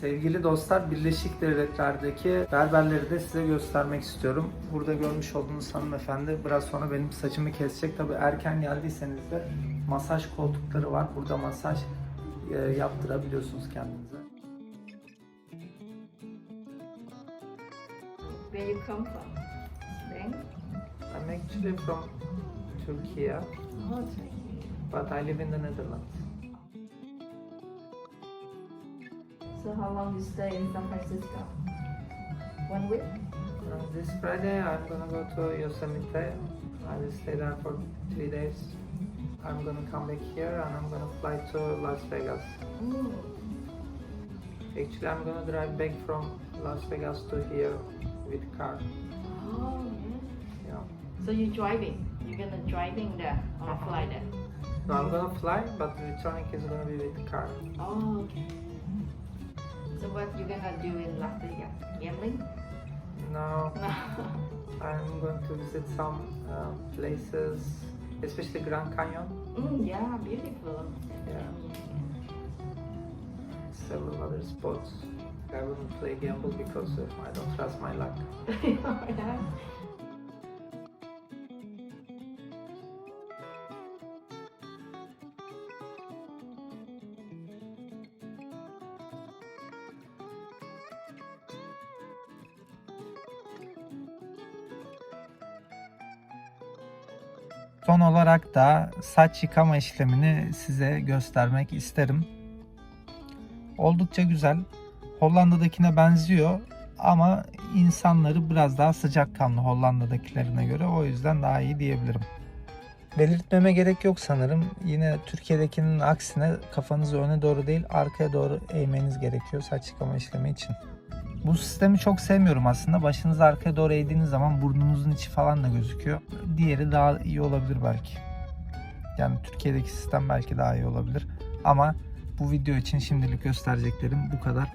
Sevgili dostlar, Birleşik Devletler'deki berberleri de size göstermek istiyorum. Burada görmüş olduğunuz hanımefendi biraz sonra benim saçımı kesecek. Tabi erken geldiyseniz de masaj koltukları var. Burada masaj e, yaptırabiliyorsunuz kendinize. Where you come from? Spain? I'm actually from Turkey, Oh, Turkey. but I live in the Netherlands. So how long you stay in San Francisco? One week? Uh, this Friday I'm gonna go to Yosemite. I will stay there for three days. I'm gonna come back here and I'm gonna fly to Las Vegas. Mm. Actually, I'm gonna drive back from Las Vegas to here with car. Oh, yeah. Yeah. So you're driving? You're gonna driving there or Uh-huh. fly there? No, I'm gonna fly, but the returning is gonna be with car. Oh, okay. So what you gonna do in Las Vegas? Gambling? Now No. I'm going to visit some uh, places, especially Grand Canyon, mm, yeah, beautiful. Yeah. several other spots. I wouldn't play gamble because uh, I don't trust my luck. yeah. Son olarak da saç yıkama işlemini size göstermek isterim. Oldukça güzel. Hollanda'dakine benziyor ama insanları biraz daha sıcakkanlı Hollanda'dakilerine göre. O yüzden daha iyi diyebilirim. Belirtmeme gerek yok sanırım. Yine Türkiye'dekinin aksine kafanızı öne doğru değil arkaya doğru eğmeniz gerekiyor saç yıkama işlemi için. Bu sistemi çok sevmiyorum aslında. Başınızı arkaya doğru eğdiğiniz zaman burnunuzun içi falan da gözüküyor. Diğeri daha iyi olabilir belki. Yani Türkiye'deki sistem belki daha iyi olabilir. Ama bu video için şimdilik göstereceklerim bu kadar.